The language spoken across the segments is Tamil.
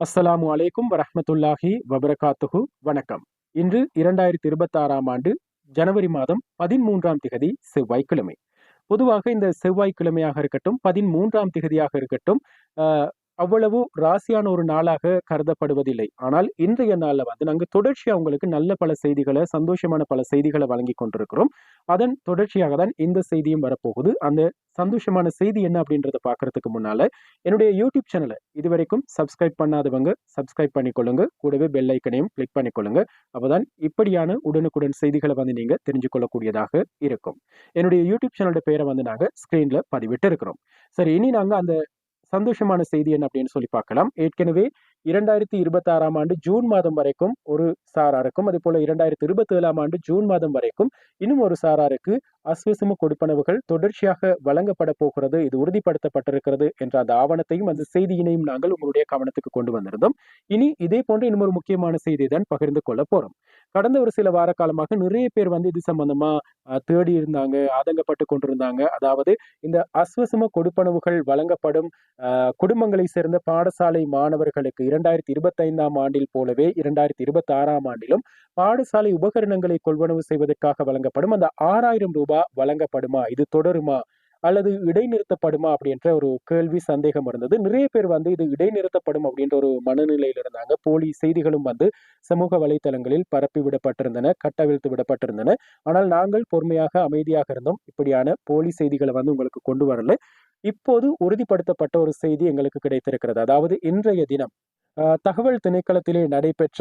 அஸ்ஸலாமு அலைக்கும் வரஹமத்துல்லாஹி வபரகாத்துஹு. வணக்கம். இன்று இரண்டாயிரத்தி இருபத்தி ஆறாம் ஆண்டு ஜனவரி மாதம் பதிமூன்றாம் திகதி செவ்வாய்க்கிழமை. பொதுவாக இந்த செவ்வாய்க்கிழமையாக இருக்கட்டும் பதிமூன்றாம் திகதியாக இருக்கட்டும் அவ்வளவு ராசியான ஒரு நாளாக கருதப்படுவதில்லை. ஆனால் இன்றைய நாளில் வந்து நாங்கள் தொடர்ச்சியாக உங்களுக்கு நல்ல பல செய்திகளை சந்தோஷமான பல செய்திகளை வழங்கி கொண்டிருக்கிறோம். அதன் தொடர்ச்சியாக தான் இந்த செய்தியும் வரப்போகுது. அந்த சந்தோஷமான செய்தி என்ன அப்படின்றத பார்க்கறதுக்கு முன்னால என்னுடைய யூடியூப் சேனலை இதுவரைக்கும் சப்ஸ்கிரைப் பண்ணாதவங்க சப்ஸ்கிரைப் பண்ணிக்கொள்ளுங்க. கூடவே பெல் ஐக்கனையும் கிளிக் பண்ணிக்கொள்ளுங்க. அப்போதான் இப்படியான உடனுக்குடன் செய்திகளை வந்து நீங்க தெரிஞ்சு கொள்ளக்கூடியதாக இருக்கும். என்னுடைய யூடியூப் சேனலோட பேரை வந்து நாங்கள் ஸ்கிரீன்ல பதிவிட்டு இருக்கிறோம் சரி இனி நாங்கள் அந்த சந்தோஷமான செய்தி என்ன அப்படின்னு சொல்லி பார்க்கலாம். ஏற்கனவே இரண்டாயிரத்தி இருபத்தி ஆறாம் ஆண்டு ஜூன் மாதம் வரைக்கும் ஒரு சாராருக்கும் அதே போல இரண்டாயிரத்தி இருபத்தி ஏழாம் ஆண்டு ஜூன் மாதம் வரைக்கும் இன்னும் ஒரு சாராருக்கு அஸ்வசம கொடுப்பனவுகள் தொடர்ச்சியாக வழங்கப்பட போகிறது இது உறுதிப்படுத்தப்பட்டிருக்கிறது என்ற அந்த ஆவணத்தையும் அந்த செய்தியினையும் நாங்கள் உங்களுடைய கவனத்துக்கு கொண்டு வந்திருந்தோம். இனி இதே போன்ற இன்னும் ஒரு முக்கியமான செய்தியை தான் பகிர்ந்து கொள்ள போறோம். கடந்த ஒரு சில வார காலமாக நிறைய பேர் வந்து இது சம்பந்தமா தேடி இருந்தாங்க ஆதங்கப்பட்டு கொண்டிருந்தாங்க. அதாவது இந்த அஸ்வசம கொடுப்பனவுகள் வழங்கப்படும் குடும்பங்களை சேர்ந்த பாடசாலை மாணவர்களுக்கு இரண்டாயிரத்தி இருபத்தி ஐந்தாம் ஆண்டில் போலவே இரண்டாயிரத்தி இருபத்தி ஆறாம் ஆண்டிலும் பாடசாலை உபகரணங்களை கொள்வனவு செய்வதற்காக வழங்கப்படும் அந்த ஆறாயிரம் ரூபாய் வழங்கப்படுமா? இது தொடருமா? அல்லது இடைநிறுத்தப்படுமா? அப்படின்ற ஒரு கேள்வி சந்தேகம் இருந்தது. நிறைய பேர் வந்து இது இடைநிறுத்தப்படும் அப்படின்ற ஒரு மனநிலையில் இருந்தாங்க. போலி செய்திகளும் வந்து சமூக வலைத்தளங்களில் பரப்பி விடப்பட்டிருந்தன கட்டவிழ்த்து விடப்பட்டிருந்தன. ஆனால் நாங்கள் பொறுமையாக அமைதியாக இருந்தோம். இப்படியான போலி செய்திகளை வந்து உங்களுக்கு கொண்டு வரல. இப்போது உறுதிப்படுத்தப்பட்ட ஒரு செய்தி எங்களுக்கு கிடைத்திருக்கிறது. அதாவது இன்றைய தினம் தகவல் திணைக்களத்திலே நடைபெற்ற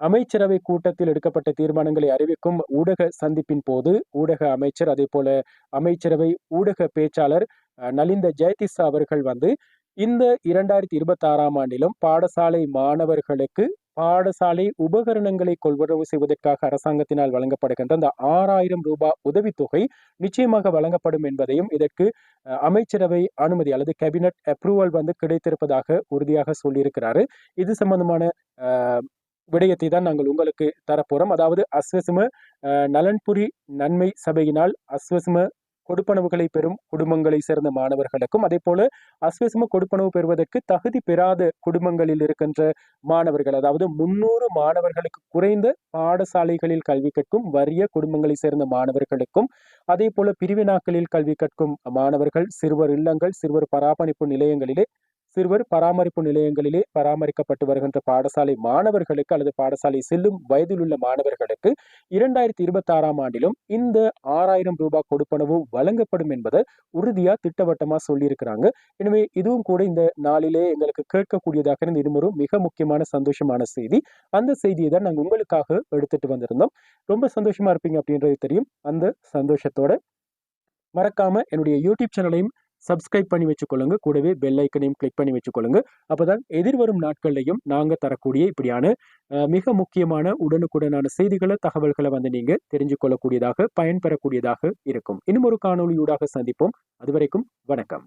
அமைச்சரவை கூட்டத்தில் எடுக்கப்பட்ட தீர்மானங்களை அறிவிக்கும் ஊடக சந்திப்பின் போது ஊடக அமைச்சர் அதே போல அமைச்சரவை ஊடக பேச்சாளர் நலிந்த ஜெயதிசா அவர்கள் வந்து இந்த இரண்டாயிரத்தி இருபத்தி ஆறாம் ஆண்டிலும் பாடசாலை மாணவர்களுக்கு பாடசாலை உபகரணங்களை கொள்வரவு செய்வதற்காக அரசாங்கத்தினால் வழங்கப்படுகின்ற அந்த ஆறாயிரம் ரூபாய் உதவித்தொகை நிச்சயமாக வழங்கப்படும் என்பதையும் இதற்கு அமைச்சரவை அனுமதி அல்லது கேபினட் அப்ரூவல் வந்து கிடைத்திருப்பதாக உறுதியாக சொல்லியிருக்கிறாரு. இது சம்பந்தமான விடயத்தை தான் நாங்கள் உங்களுக்கு தரப்போகிறோம் அதாவது அஸ்வசும நலன்புரி நன்மை சபையினால் அஸ்வசும கொடுப்பனவுகளை பெறும் குடும்பங்களை சேர்ந்த மாணவர்களுக்கும் அதே போல அஸ்வசும கொடுப்பனவு பெறுவதற்கு தகுதி பெறாத குடும்பங்களில் இருக்கின்ற மாணவர்கள் அதாவது முன்னூறு மாணவர்களுக்கு குறைந்த பாடசாலைகளில் கல்வி கற்கும் வறிய குடும்பங்களை சேர்ந்த மாணவர்களுக்கும் அதே போல பிரிவினாக்களில் கல்வி கற்கும் மாணவர்கள் சிறுவர் இல்லங்கள் சிறுவர் பராமரிப்பு நிலையங்களிலே சிறுவர் பராமரிப்பு நிலையங்களிலே பராமரிக்கப்பட்டு வருகின்ற பாடசாலை மாணவர்களுக்கு அல்லது பாடசாலை செல்லும் வயதில் உள்ள மாணவர்களுக்கு இரண்டாயிரத்தி இருபத்தி ஆறாம் ஆண்டிலும் இந்த ஆறாயிரம் ரூபாய் கொடுப்பனவு வழங்கப்படும் என்பதை உறுதியா திட்டவட்டமா சொல்லியிருக்கிறாங்க. எனவே இதுவும் கூட இந்த நாளிலே எங்களுக்கு கேட்கக்கூடியதாக இருந்த இருமரும் மிக முக்கியமான சந்தோஷமான செய்தி. அந்த செய்தியை தான் நாங்கள் உங்களுக்காக எடுத்துட்டு வந்திருந்தோம். ரொம்ப சந்தோஷமா இருப்பீங்க அப்படின்றது தெரியும். அந்த சந்தோஷத்தோட மறக்காம என்னுடைய யூடியூப் சேனலையும் சப்ஸ்கிரைப் பண்ணி வச்சுக்கொள்ளுங்க. கூடவே பெல் ஐக்கனையும் கிளிக் பண்ணி வச்சுக்கொள்ளுங்க. அப்போதான் எதிர்வரும் நாட்கள்லையும் நாங்கள் தரக்கூடிய இப்படியான மிக முக்கியமான உடனுக்குடனான செய்திகளை தகவல்களை வந்து நீங்கள் தெரிஞ்சு கொள்ளக்கூடியதாக பயன்பெறக்கூடியதாக இருக்கும். இன்னும் ஒரு காணொளியூடாக சந்திப்போம். அதுவரைக்கும் வணக்கம்.